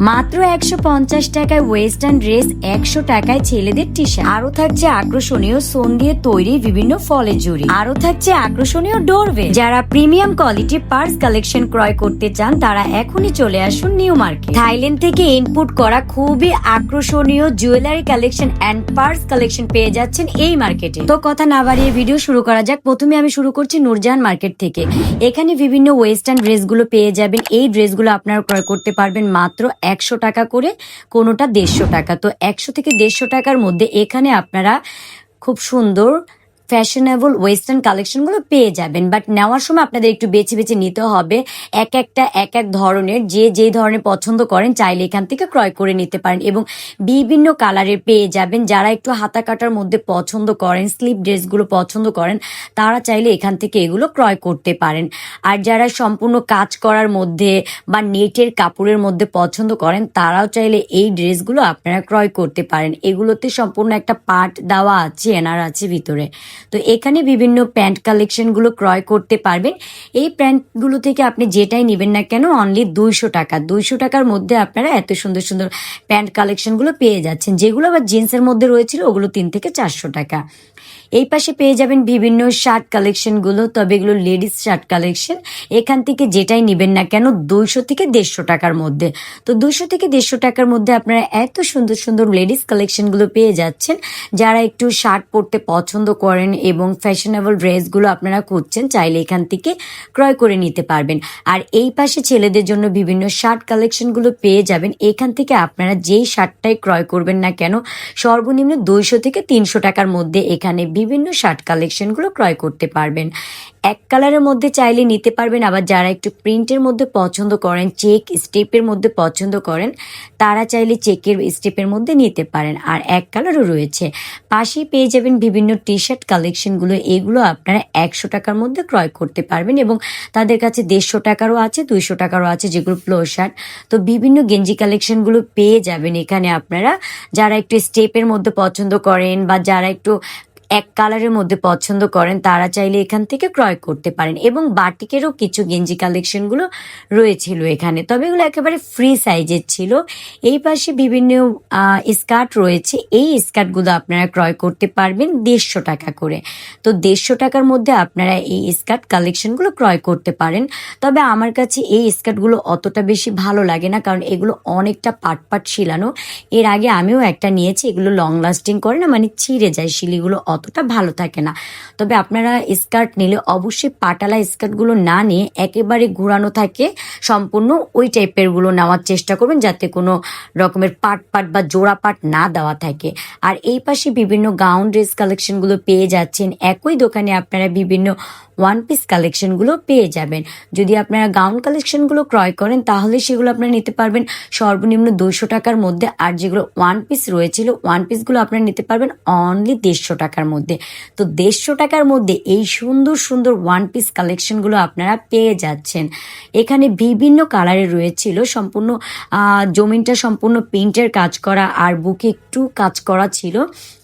মাত্র একশো পঞ্চাশ টাকায় ওয়েস্টার্ন ড্রেস, একশো টাকায় ছেলেদের টি শার্ট আরও থাকছে আকর্ষণীয় সোন দিয়ে তৈরি বিভিন্ন ফলের জুড়ি। আরও থাকছে আকর্ষণীয় ডোরওয়ে যারা প্রিমিয়াম কোয়ালিটি পার্স কালেকশন ক্রয় করতে চান, তারা এখনই চলে আসুন নিউ মার্কেট। থাইল্যান্ড থেকে ইনপুট করা খুবই আকর্ষণীয় jewellery collection and purse collection পেয়ে যাচ্ছেন এই মার্কেটে। তো কথা না বাড়িয়ে ভিডিও শুরু করা যাক। প্রথমে আমি শুরু করছি নূরজাহান মার্কেট থেকে। এখানে বিভিন্ন ওয়েস্টার্ন ড্রেসগুলো পেয়ে যাবেন। এই ড্রেসগুলো আপনারা ক্রয় করতে পারবেন মাত্র একশো টাকা করে, কোনোটা দেড়শো টাকা। তো একশো থেকে দেড়শো টাকার মধ্যে এখানে আপনারা খুব সুন্দর ফ্যাশনেবল ওয়েস্টার্ন কালেকশনগুলো পেয়ে যাবেন। বাট নেওয়ার সময় আপনাদের একটু বেছে বেছে নিতে হবে। এক একটা, এক এক ধরনের, যে যে ধরনের পছন্দ করেন চাইলে এখান থেকে ক্রয় করে নিতে পারেন এবং বিভিন্ন কালারের পেয়ে যাবেন। যারা একটু হাতা কাটার মধ্যে পছন্দ করেন স্লিপ ড্রেসগুলো পছন্দ করেন, তারা চাইলে এখান থেকে এগুলো ক্রয় করতে পারেন। আর যারা সম্পূর্ণ কাজ করার মধ্যে বা নেটের কাপড়ের মধ্যে পছন্দ করেন, তারাও চাইলে এই ড্রেসগুলো আপনারা ক্রয় করতে পারেন। এগুলোতে সম্পূর্ণ একটা পার্ট দেওয়া আছে, এনার আছে ভিতরে। তো এখানে বিভিন্ন প্যান্ট কালেকশনগুলো ক্রয় করতে পারবেন। এই প্যান্টগুলো থেকে আপনি যেটাই নেবেন না কেন অনলি দুইশো টাকা। দুইশো টাকার মধ্যে আপনারা এত সুন্দর সুন্দর প্যান্ট কালেকশনগুলো পেয়ে যাচ্ছেন। যেগুলো আবার জিন্সের মধ্যে রয়েছিল, ওগুলো তিন থেকে চারশো টাকা। এই পাশে পেয়ে যাবেন বিভিন্ন শার্ট কালেকশনগুলো তবে এগুলো লেডিস শার্ট কালেকশন এখান থেকে যেটাই নেবেন না কেন, দুইশো থেকে দেড়শো টাকার মধ্যে। তো দুইশো থেকে দেড়শো টাকার মধ্যে আপনারা এত সুন্দর সুন্দর লেডিস কালেকশনগুলো পেয়ে যাচ্ছেন। যারা একটু শার্ট পরতে পছন্দ করেন এবং ফ্যাশনেবল ড্রেসগুলো আপনারা খুঁজছেন, চাইলে এখান থেকে ক্রয় করে নিতে পারবেন। আর এই পাশে ছেলেদের জন্য বিভিন্ন শার্ট কালেকশনগুলো পেয়ে যাবেন। এখান থেকে আপনারা যেই শার্টটাই ক্রয় করবেন না কেন, সর্বনিম্ন দুইশো থেকে তিনশো টাকার মধ্যে এখানে বিভিন্ন শার্ট কালেকশনগুলো ক্রয় করতে পারবেন। এক কালারের মধ্যে চাইলে নিতে পারবেন, আবার যারা একটু প্রিন্টের মধ্যে পছন্দ করেন, চেক স্টেপের মধ্যে পছন্দ করেন, তারা চাইলে চেকের স্টেপের মধ্যে নিতে পারেন। আর এক কালারও রয়েছে। পাশেই পেয়ে যাবেন বিভিন্ন টি শার্ট কালেকশনগুলো। এগুলো আপনারা একশো টাকার মধ্যে ক্রয় করতে পারবেন এবং তাদের কাছে দেড়শো টাকারও আছে, দুইশো টাকারও আছে যেগুলো প্লো শার্ট তো বিভিন্ন গেঞ্জি কালেকশনগুলো পেয়ে যাবেন এখানে আপনারা। যারা একটু স্টেপের মধ্যে পছন্দ করেন বা যারা একটু এক কালারের মধ্যে পছন্দ করেন, তারা চাইলে এখান থেকে ক্রয় করতে পারেন এবং বাটিকেরও কিছু গেঞ্জি কালেকশনগুলো রয়েছিল এখানে। তবে এগুলো একেবারে ফ্রি সাইজের ছিল। এই পাশে বিভিন্ন স্কার্ট রয়েছে। এই স্কার্টগুলো আপনারা ক্রয় করতে পারবেন দেড়শো টাকা করে। তো দেড়শো টাকার মধ্যে আপনারা এই স্কার্ট কালেকশনগুলো ক্রয় করতে পারেন। তবে আমার কাছে এই স্কার্টগুলো অতটা বেশি ভালো লাগে না, কারণ এগুলো অনেকটা পাট পাট শিলানো। এর আগে আমিও একটা নিয়েছি, এগুলো লং লাস্টিং করে না মানে ছিঁড়ে যায় শিলিগুলো অতটা ভালো থাকে না। তবে আপনারা স্কার্ট নিলে অবশ্যই পাটালা স্কার্টগুলো না নিয়ে একেবারে ঘোরানো থাকে। সম্পূর্ণ ওই টাইপেরগুলো নেওয়ার চেষ্টা করবেন যাতে কোনো রকমের পাট পাট বা জোড়া পাট না দেওয়া থাকে। আর এই পাশে বিভিন্ন গাউন ড্রেস কালেকশনগুলো পেয়ে যাচ্ছেন। একই দোকানে আপনারা বিভিন্ন ওয়ান পিস কালেকশনগুলো পেয়ে যাবেন। যদি আপনারা গাউন কালেকশনগুলো ক্রয় করেন, তাহলে সেগুলো আপনারা নিতে পারবেন। সর্বনিম্ন দুশো টাকার মধ্যে আর যেগুলো ওয়ান পিস রয়েছিল, ওয়ান পিসগুলো আপনারা নিতে পারবেন অনলি দেড়শো টাকার মধ্যে। তো দেড়শো টাকার মধ্যে এই সুন্দর সুন্দর ওয়ান পিস কালেকশনগুলো আপনারা পেয়ে যাচ্ছেন। এখানে বিভিন্ন কালারে রয়েছিল, সম্পূর্ণ জমিনটা সম্পূর্ণ পেন্টের কাজ করা আর বুকে একটু কাজ করা ছিল।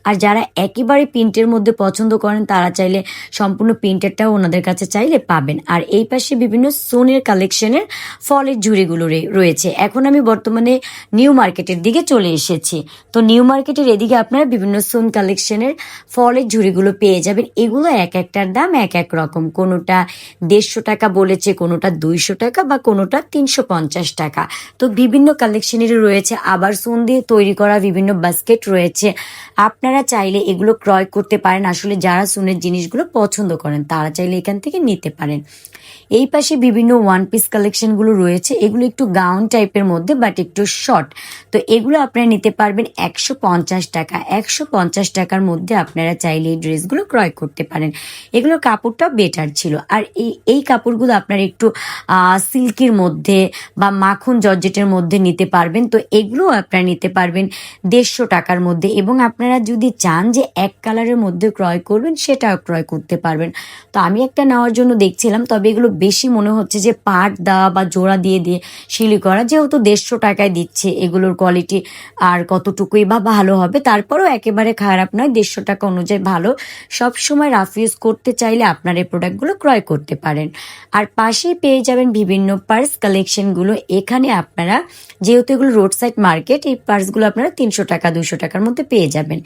আর যারা একেবারে প্রিন্টের মধ্যে পছন্দ করেন, তারা চাইলে সম্পূর্ণ প্রিন্টারটাও ওনাদের কাছে চাইলে পাবেন। আর এই পাশে বিভিন্ন সোনের কালেকশনের ফলের ঝুড়িগুলো রয়েছে। এখন আমি বর্তমানে নিউ মার্কেটের দিকে চলে এসেছি। তো নিউ মার্কেটের এদিকে আপনারা বিভিন্ন সোন কালেকশনের ফলের ঝুড়িগুলো পেয়ে যাবেন। এগুলো এক একটার দাম এক এক রকম। কোনোটা দেড়শো টাকা বলেছে, কোনোটা দুইশো টাকা বা কোনোটা তিনশো পঞ্চাশ টাকা। তো বিভিন্ন কালেকশনেরই রয়েছে। আবার সোন দিয়ে তৈরি করা বিভিন্ন বাস্কেট রয়েছে। আপনারা চাইলে এগুলো ক্রয় করতে পারেন। আসলে যারা সোনের জিনিসগুলো পছন্দ করেন, তারা চাইলে এখান থেকে নিতে পারেন। এই পাশে বিভিন্ন ওয়ান পিস কালেকশনগুলো রয়েছে। এগুলো একটু গাউন টাইপের মধ্যে বাট একটু শর্ট তো এগুলো আপনারা নিতে পারবেন একশো পঞ্চাশ টাকা। একশো পঞ্চাশ টাকার মধ্যে আপনারা চাইলে এই ড্রেসগুলো ক্রয় করতে পারেন। এগুলোর কাপড়টা বেটার ছিল। আর এই এই কাপড়গুলো আপনারা একটু সিল্কের মধ্যে বা মাখন জর্জেটের মধ্যে নিতে পারবেন। তো এগুলো আপনারা নিতে পারবেন দেড়শো টাকার মধ্যে। এবং আপনারা যদি যদি চান যে এক কালারের মধ্যে ক্রয় করবেন সেটাও ক্রয় করতে পারবেন। তো আমি একটা নেওয়ার জন্য দেখছিলাম, তবে এগুলো বেশি মনে হচ্ছে যে পাট দেওয়া বা জোড়া দিয়ে দিয়ে শিলি করা, যেহেতু দেড়শো টাকায় দিচ্ছে এগুলোর কোয়ালিটি আর কতটুকুই বা ভালো হবে, তারপরেও একেবারে খারাপ নয়, দেড়শো টাকা অনুযায়ী ভালো। সব সময় রাফ ইউজ করতে চাইলে আপনার এই প্রোডাক্টগুলো ক্রয় করতে পারেন। আর পাশেই পেয়ে যাবেন বিভিন্ন পার্স কালেকশনগুলো এখানে আপনারা, যেহেতু এগুলো রোড সাইড মার্কেট এই পার্সগুলো আপনারা তিনশো টাকা দুশো টাকার মধ্যে পেয়ে যাবেন।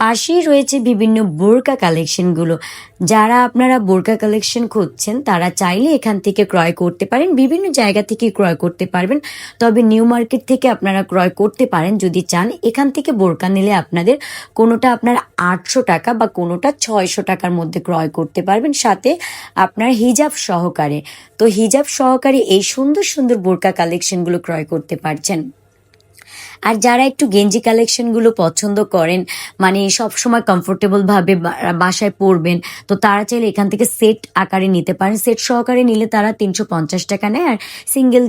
পাশেই রয়েছে বিভিন্ন বোরকা কালেকশনগুলো যারা আপনারা বোরকা কালেকশন খুঁজছেন, তারা চাইলে এখান থেকে ক্রয় করতে পারেন, বিভিন্ন জায়গা থেকে ক্রয় করতে পারবেন। তবে নিউ মার্কেট থেকে আপনারা ক্রয় করতে পারেন যদি চান। এখান থেকে বোরকা নিলে আপনাদের কোনোটা আপনার আটশো টাকা বা কোনোটা ছয়শো টাকার মধ্যে ক্রয় করতে পারবেন। সাথে আপনার হিজাব সহকারে। তো হিজাব সহকারে এই সুন্দর সুন্দর বোরকা কালেকশনগুলো ক্রয় করতে পারছেন। আর যারা একটু গেঞ্জি কালেকশনগুলো পছন্দ করেন মানে সব সময় কমফোর্টেবল ভাবে বা- বাসায় পরবেন, তো তারা চাইলে এখান থেকে সেট আকারে নিতে পারেন। সেট সহকারে নিলে তারা তিনশো পঞ্চাশ টাকা নেয় আর সিঙ্গেল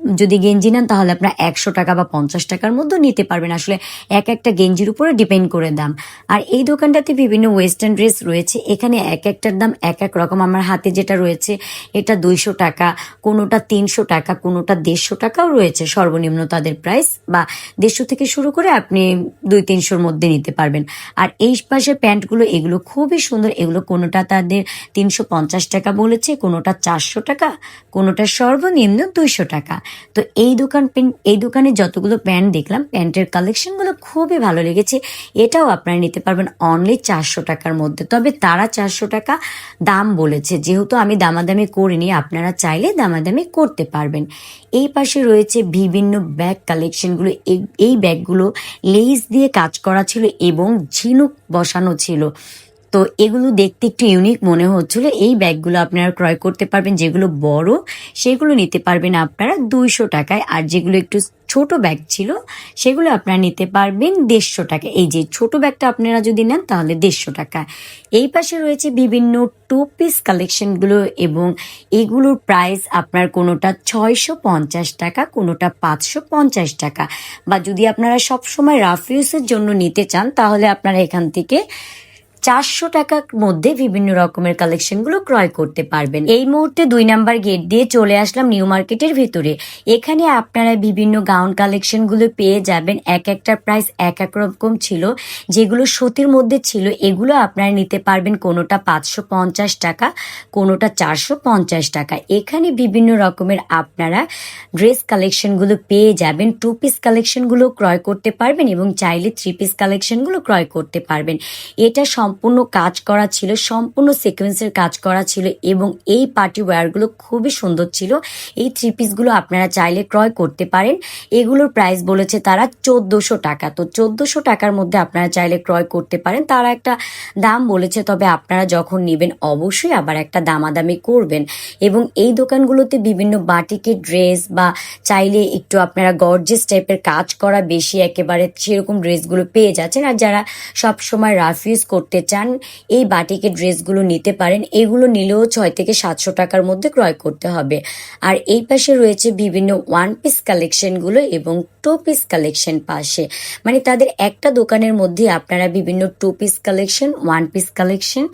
যদি গেঞ্জি নেন, তাহলে আপনার একশো টাকা বা পঞ্চাশ টাকার মধ্যে নিতে পারবেন। আসলে এক একটা গেঞ্জির উপরে ডিপেন্ড করে দাম। আর এই দোকানটাতে বিভিন্ন ওয়েস্টার্ন ড্রেস রয়েছে। এখানে এক একটার দাম এক এক রকম। আমার হাতে যেটা রয়েছে, এটা দুইশো টাকা, কোনোটা তিনশো টাকা, কোনোটা দেড়শো টাকাও রয়েছে। সর্বনিম্ন তাদের প্রাইস বা দেড়শো থেকে শুরু করে আপনি দুই তিনশোর মধ্যে নিতে পারবেন। আর এই পাশের প্যান্টগুলো, এগুলো খুবই সুন্দর। এগুলো কোনোটা তাদের তিনশো পঞ্চাশ টাকা বলেছে, কোনোটা চারশো টাকা, কোনোটা সর্বনিম্ন দুইশো টাকা। তো এই দোকান এই দোকানে যতগুলো প্যান্ট দেখলাম, প্যান্টের কালেকশনগুলো খুবই ভালো লেগেছে। এটাও আপনারা নিতে পারবেন অনলি চারশো টাকার মধ্যে। তবে তারা চারশো টাকা দাম বলেছে। যেহেতু আমি দামাদামি করিনি, আপনারা চাইলে দামাদামি করতে পারবেন। এই পাশে রয়েছে বিভিন্ন ব্যাগ কালেকশনগুলো। এই ব্যাগগুলো লেস দিয়ে কাজ করা ছিল এবং ঝিনুক বসানো ছিল। তো এগুলো দেখতে একটু ইউনিক মনে হচ্ছিল। এই ব্যাগগুলো আপনারা ক্রয় করতে পারবেন, যেগুলো বড়, সেগুলো নিতে পারবেন আপনারা দুইশো টাকায়। আর যেগুলো একটু ছোট ব্যাগ ছিল, সেগুলো আপনারা নিতে পারবেন দেড়শো টাকা এই যে ছোট ব্যাগটা আপনারা যদি নেন, তাহলে দেড়শো টাকা এই পাশে রয়েছে বিভিন্ন টু পিস কালেকশনগুলো এবং এগুলোর প্রাইস আপনার কোনোটা ছয়শো পঞ্চাশ টাকা, কোনোটা পাঁচশো পঞ্চাশ টাকা। বা যদি আপনারা সবসময় রাফ ইউজের জন্য নিতে চান, তাহলে আপনারা এখান থেকে চারশো টাকার মধ্যে বিভিন্ন রকমের কালেকশনগুলো ক্রয় করতে পারবেন। এই মুহূর্তে দুই নাম্বার গেট দিয়ে চলে আসলাম নিউ মার্কেটের ভিতরে। এখানে আপনারা বিভিন্ন গাউন কালেকশনগুলো পেয়ে যাবেন। এক একটা প্রাইস এক এক রকম ছিল। যেগুলো সতীর মধ্যে ছিল, এগুলো আপনারা নিতে পারবেন। কোনোটা পাঁচশো পঞ্চাশ টাকা, কোনোটা চারশো পঞ্চাশ টাকা। এখানে বিভিন্ন রকমের আপনারা ড্রেস কালেকশনগুলো পেয়ে যাবেন। টু পিস কালেকশনগুলো ক্রয় করতে পারবেন এবং চাইলে থ্রি পিস কালেকশনগুলো ক্রয় করতে পারবেন। এটা সম্পূর্ণ কাজ করা ছিল, সম্পূর্ণ সিকোয়েন্সের কাজ করা ছিল এবং এই পার্টি ওয়্যারগুলো খুবই সুন্দর ছিল। এই থ্রি পিসগুলো আপনারা চাইলে ক্রয় করতে পারেন। এগুলোর প্রাইস বলেছে তারা চোদ্দোশো টাকা। তো চোদ্দোশো টাকার মধ্যে আপনারা চাইলে ক্রয় করতে পারেন। তারা একটা দাম বলেছে, তবে আপনারা যখন নেবেন অবশ্যই আবার একটা দামাদামি করবেন। এবং এই দোকানগুলোতে বিভিন্ন বাটিকের ড্রেস বা চাইলে একটু আপনারা গর্জেস টাইপের কাজ করা বেশি একেবারে সেরকম ড্রেসগুলো পেয়ে যাচ্ছেন। আর যারা সব সময় রাফ ইউজ করতে চান, এই বাটিকের ড্রেসগুলো নিতে পারেন, এগুলো নিলেও ছয় থেকে সাতশো টাকার মধ্যে ক্রয় করতে হবে। আর এই পাশে রয়েছে বিভিন্ন ওয়ান পিস কালেকশনগুলো এবং টু পিস কালেকশন পাশে। মানে তাদের একটা দোকানের মধ্যে আপনারা বিভিন্ন two piece collection, one piece collection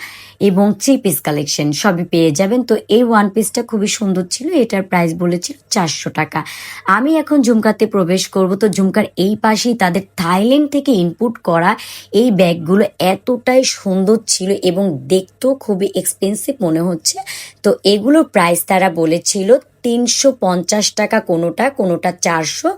এবং থ্রি পিস কালেকশন সবই পেয়ে যাবেন। তো এই ওয়ান পিসটা খুবই সুন্দর ছিল, এটার প্রাইস বলেছিল চারশো টাকা। আমি এখন ঝুমকাতে প্রবেশ করব, তো ঝুমকার এই পাশেই তাদের থাইল্যান্ড থেকে ইনপুট করা এই ব্যাগগুলো এতটাই সুন্দর ছিল এবং দেখতেও খুবই এক্সপেন্সিভ মনে হচ্ছে। তো এগুলোর প্রাইস তারা বলেছিল তিনশো পঞ্চাশ টাকা কোনোটা কোনোটা চারশো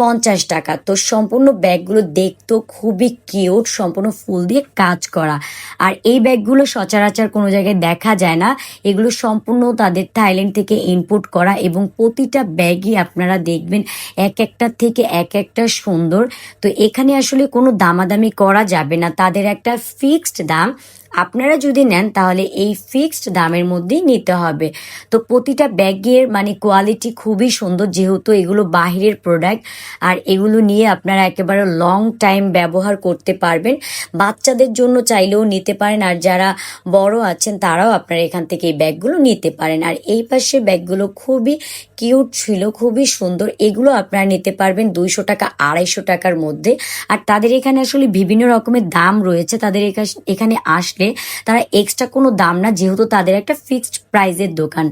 পঞ্চাশ টাকা। তো সম্পূর্ণ ব্যাগগুলো দেখতেও খুবই কিউট, সম্পূর্ণ ফুল দিয়ে কাজ করা। আর এই ব্যাগগুলো সচরাচর কোনো জায়গায় দেখা যায় না। এগুলো সম্পূর্ণ তাদের থাইল্যান্ড থেকে ইনপুট করা এবং প্রতিটা ব্যাগই আপনারা দেখবেন এক একটা থেকে এক একটা সুন্দর। তো এখানে আসলে কোনো দামাদামি করা যাবে না। তাদের একটা ফিক্সড দাম আপনারা যদি নেন, তাহলে এই ফিক্সড দামের মধ্যেই নিতে হবে। তো প্রতিটা ব্যাগের মানে কোয়ালিটি খুবই সুন্দর, যেহেতু এগুলো বাহিরের প্রোডাক্ট, আর এগুলো নিয়ে আপনারা একেবারে লং টাইম ব্যবহার করতে পারবেন। বাচ্চাদের জন্য চাইলেও নিতে পারেন, আর যারা বড় আছেন, তারাও আপনারা এখান থেকে এই ব্যাগগুলো নিতে পারেন। আর এই পাশে ব্যাগগুলো খুবই কিউট ছিল, খুবই সুন্দর, এগুলো আপনারা নিতে পারবেন দুইশো টাকা, আড়াইশো টাকার মধ্যে। আর তাদের এখানে আসলে বিভিন্ন রকমের দাম রয়েছে, তাদের এখানে এখানে আসলে তারা এক্সট্রা কোনো দাম না যেহেতু তাদের একটা ফিক্সড প্রাইজের দোকান।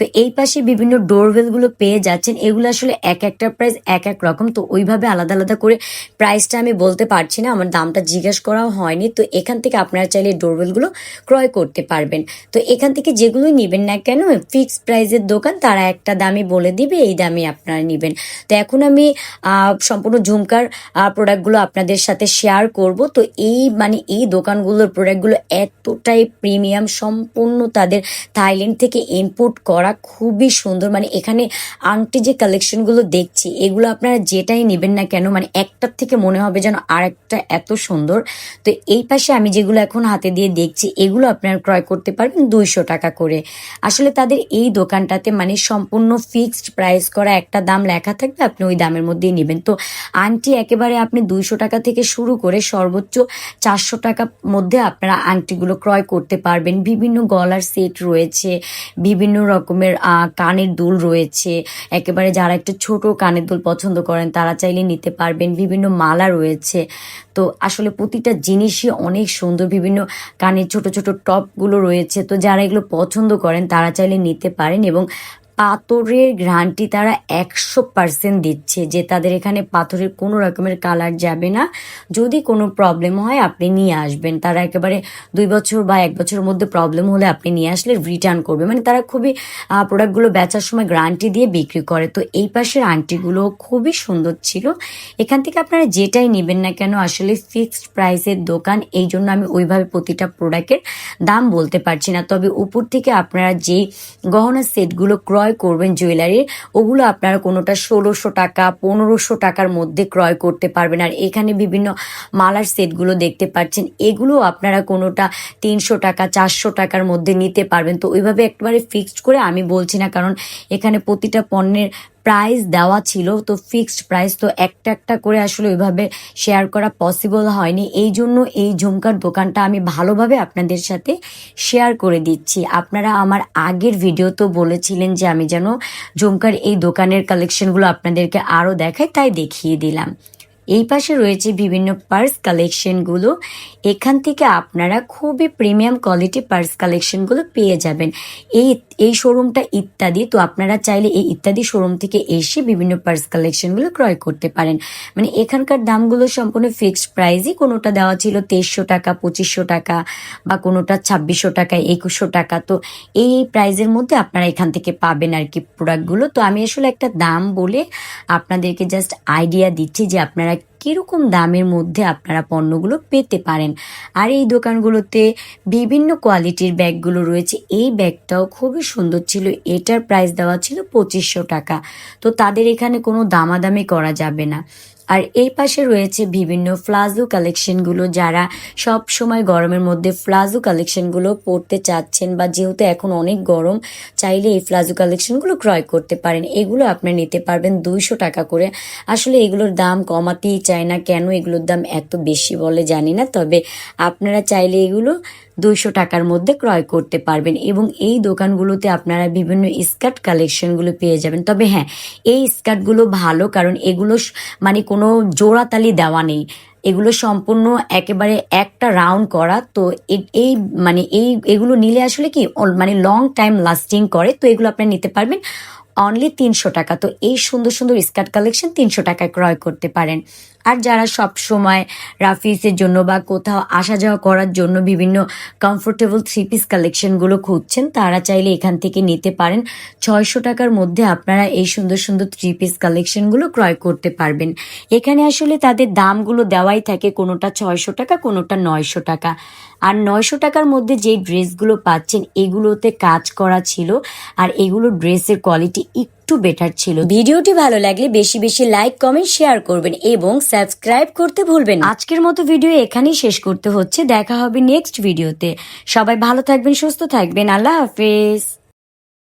তো এই পাশে বিভিন্ন ডোরবেলগুলো পেয়ে যাচ্ছেন। এগুলো আসলে এক একটা প্রাইস এক এক রকম। তো ওইভাবে আলাদা আলাদা করে প্রাইসটা আমি বলতে পারছি না, আমার দামটা জিজ্ঞেস করাও হয়নি। তো এখান থেকে আপনারা চাইলে ডোরবেলগুলো ক্রয় করতে পারবেন। তো এখান থেকে যেগুলোই নেবেন না কেন ফিক্স প্রাইসের দোকান, তারা একটা দামে বলে দিবে, এই দামে আপনারা নেবেন। তো এখন আমি সম্পূর্ণ ঝুমকার প্রোডাক্টগুলো আপনাদের সাথে শেয়ার করব। তো এই মানে এই দোকানগুলোর প্রোডাক্টগুলো এতটাই প্রিমিয়াম সম্পূর্ণ তাদের থাইল্যান্ড থেকে ইম্পোর্ট করা খুবই সুন্দর। মানে এখানে আংটি যে কালেকশনগুলো দেখছি, এগুলো আপনারা যেটাই নেবেন না কেন মানে একটার থেকে মনে হবে যেন আর একটা এত সুন্দর। তো এই পাশে আমি যেগুলো এখন হাতে দিয়ে দেখছি, এগুলো আপনারা ক্রয় করতে পারবেন দুইশো টাকা করে। আসলে তাদের এই দোকানটাতে মানে সম্পূর্ণ ফিক্সড প্রাইস করা একটা দাম লেখা থাকবে, আপনি ওই দামের মধ্যেই নেবেন। তো আংটি একেবারে আপনি দুইশো টাকা থেকে শুরু করে সর্বোচ্চ চারশো টাকার মধ্যে আপনারা আংটিগুলো ক্রয় করতে পারবেন। বিভিন্ন গলার সেট রয়েছে, বিভিন্ন রকমের কানের দুল রয়েছে। একেবারে যারা একটু ছোট কানের দুল পছন্দ করেন, তারা চাইলে নিতে পারবেন। বিভিন্ন মালা রয়েছে। তো আসলে প্রতিটা জিনিসই অনেক সুন্দর। বিভিন্ন কানের ছোট ছোট টপগুলো রয়েছে। তো যারা এগুলো পছন্দ করেন, তারা চাইলে নিতে পারেন এবং পাথরের গ্রান্টি তারা একশো পার্সেন্ট দিচ্ছে যে তাদের এখানে পাথরের কোনো রকমের কালার যাবে না। যদি কোনো প্রবলেম হয়, আপনি নিয়ে আসবেন। তারা একেবারে দুই বছর বা এক বছরের মধ্যে প্রবলেম হলে আপনি নিয়ে আসলে রিটার্ন করবে। মানে তারা খুবই প্রোডাক্টগুলো বেচার সময় গ্রান্টি দিয়ে বিক্রি করে। তো এই পাশের আংটিগুলো খুবই সুন্দর ছিল। এখান থেকে আপনারা যেটাই নেবেন না কেন, আসলে ফিক্সড প্রাইসের দোকান, এই জন্য আমি ওইভাবে প্রতিটা প্রোডাক্টের দাম বলতে পারছি না। তবে উপর থেকে আপনারা যে গহনা সেটগুলো ক্রয় করবেন জুয়েলারির ওগুলো আপনারা কোনোটা ষোলোশো টাকা, পনেরোশো টাকার মধ্যে ক্রয় করতে পারবেন। আর এখানে বিভিন্ন মালার সেটগুলো দেখতে পাচ্ছেন এগুলো আপনারা কোনোটা তিনশো টাকা, চারশো টাকার মধ্যে নিতে পারবেন। তো ওইভাবে একবারে ফিক্সড করে আমি বলছি না, কারণ এখানে প্রতিটা পণ্যের প্রাইস দেওয়া ছিল, তো ফিক্সড প্রাইস তো একটা একটা করে আসলে ওইভাবে শেয়ার করা পসিবল হয়নি। এই জন্য এই ঝুমকার দোকানটা আমি ভালোভাবে আপনাদের সাথে শেয়ার করে দিচ্ছি। আপনারা আমার আগের ভিডিও তো বলেছিলেন যে আমি যেন ঝুমকার এই দোকানের কালেকশনগুলো আপনাদেরকে আরও দেখাই, তাই দেখিয়ে দিলাম। এই পাশে রয়েছে বিভিন্ন পার্স কালেকশনগুলো এখান থেকে আপনারা খুবই প্রিমিয়াম কোয়ালিটি পার্স কালেকশনগুলো পেয়ে যাবেন। এই এই শোরুমটা ইত্যাদি, তো আপনারা চাইলে এই ইত্যাদি শোরুম থেকে এসে বিভিন্ন পার্স কালেকশনগুলো ক্রয় করতে পারেন। মানে এখানকার দামগুলো সম্পূর্ণ ফিক্সড প্রাইসই কোনোটা দেওয়া ছিল তেইশশো টাকা, পঁচিশশো টাকা বা কোনোটা ছাব্বিশশো টাকা, একুশশো টাকা। তো এই প্রাইজের মধ্যে আপনারা এখান থেকে পাবেন আর কি প্রোডাক্টগুলো তো আমি আসলে একটা দাম বলে আপনাদেরকে জাস্ট আইডিয়া দিচ্ছি যে আপনারা কীরকম দামের মধ্যে আপনারা পণ্যগুলো পেতে পারেন? আর এই দোকানগুলোতে বিভিন্ন কোয়ালিটির ব্যাগগুলো রয়েছে। এই ব্যাগটাও খুবই সুন্দর ছিল। এটার প্রাইস দেওয়া ছিল পঁচিশশো টাকা। তো তাদের এখানে কোনো দামাদামি করা যাবে না। আর এই পাশে রয়েছে বিভিন্ন ফ্লাজো কালেকশনগুলো যারা সব সময় গরমের মধ্যে ফ্লাজো কালেকশনগুলো পরতে চাচ্ছেন বা যেহেতু এখন অনেক গরম, চাইলে এই ফ্লাজো কালেকশনগুলো ক্রয় করতে পারেন। এগুলো আপনার নিতে পারবেন দুইশো টাকা করে। আসলে এগুলোর দাম কমাতেই চায় না। কেন এগুলোর দাম এত বেশি বলে জানি না। তবে আপনারা চাইলে এগুলো দুইশো টাকার মধ্যে ক্রয় করতে পারবেন এবং এই দোকানগুলোতে আপনারা বিভিন্ন স্কার্ট কালেকশনগুলো পেয়ে যাবেন। তবে হ্যাঁ এই স্কার্টগুলো ভালো কারণ এগুলো মানে কোনো জোড়াতালি দেওয়া নেই। এগুলো সম্পূর্ণ একেবারে একটা রাউন্ড করা। তো এই মানে এই এগুলো নিলে আসলে কি মানে লং টাইম লাস্টিং করে। তো এগুলো আপনারা নিতে পারবেন অনলি তিনশো টাকা। তো এই সুন্দর সুন্দর স্কার্ট কালেকশন তিনশো টাকায় ক্রয় করতে পারেন। আর যারা সব সময় রাফিসের জন্য বা কোথাও আসা যাওয়া করার জন্য বিভিন্ন কমফোর্টেবল থ্রি পিস কালেকশনগুলো খুঁজছেন, তারা চাইলে এখান থেকে নিতে পারেন। ছয়শো টাকার মধ্যে আপনারা এই সুন্দর সুন্দর থ্রি পিস কালেকশনগুলো ক্রয় করতে পারবেন। এখানে আসলে তাদের দামগুলো দেওয়াই থাকে, কোনোটা ছয়শো টাকা, কোনোটা নয়শো টাকা। আর নয়শো টাকার মধ্যে যে ড্রেসগুলো পাচ্ছেন, এগুলোতে কাজ করা ছিল। আর এগুলো ড্রেসের কোয়ালিটি একটু বেটার ছিল। ভিডিওটি ভালো লাগলে বেশি বেশি লাইক কমেন্ট শেয়ার করবেন এবং সাবস্ক্রাইব করতে ভুলবেন আজকের মতো ভিডিও এখানেই শেষ করতে হচ্ছে। দেখা হবে নেক্সট ভিডিওতে সবাই ভালো থাকবেন, সুস্থ থাকবেন। আল্লাহ হাফেজ।